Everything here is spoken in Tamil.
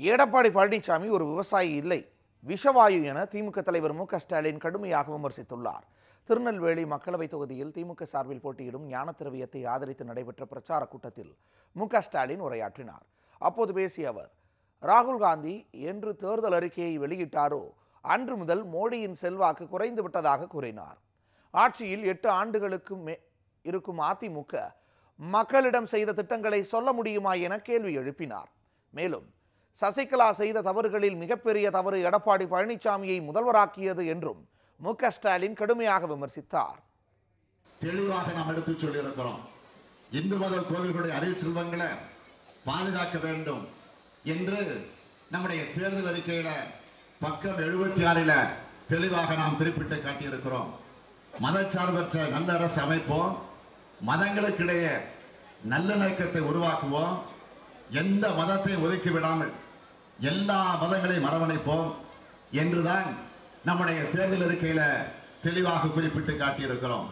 எடப்பாடி பழனிசாமி ஒரு விவசாயி இல்லை. விஷவாயு என திமுக தலைவர் மு ஸ்டாலின் கடுமையாக விமர்சித்துள்ளார். திருநெல்வேலி மக்களவைத் தொகுதியில் திமுக சார்பில் போட்டியிடும் ஞான திரவியத்தை ஆதரித்து நடைபெற்ற பிரச்சார கூட்டத்தில் மு ஸ்டாலின் உரையாற்றினார். அப்போது பேசிய அவர் ராகுல் காந்தி என்று தேர்தல் அறிக்கையை வெளியிட்டாரோ அன்று முதல் மோடியின் செல்வாக்கு குறைந்து விட்டதாக கூறினார். ஆட்சியில் எட்டு ஆண்டுகளுக்கு மே இருக்கும் அதிமுக மக்களிடம் செய்த திட்டங்களை சொல்ல முடியுமா என கேள்வி எழுப்பினார். மேலும் சசிகலா செய்த தவறுகளில் மிகப்பெரிய தவறு எடப்பாடி பழனிசாமியை முதல்வராக்கியது என்றும் மு க ஸ்டாலின் கடுமையாக விமர்சித்தார். தெளிவாக நாம் எடுத்துச் சொல்லியிருக்கிறோம். இந்து மத கோவில்களுடைய அருள் செல்வங்களை பாதுகாக்க வேண்டும் என்று நம்முடைய தேர்தல் அறிக்கையில பக்கம் எழுபத்தி ஆறில் தெளிவாக நாம் குறிப்பிட்டு காட்டியிருக்கிறோம். மதச்சார்பற்ற நல்ல அரசு அமைப்போம். மதங்களுக்கிடையே நல்லிணக்கத்தை உருவாக்குவோம். எந்த மதத்தை ஒதுக்கி விடாமல் எல்லா மதங்களையும் அரவணைப்போம் என்றுதான் நம்முடைய தேர்தல் அறிக்கையில தெளிவாக குறிப்பிட்டு காட்டியிருக்கிறோம்.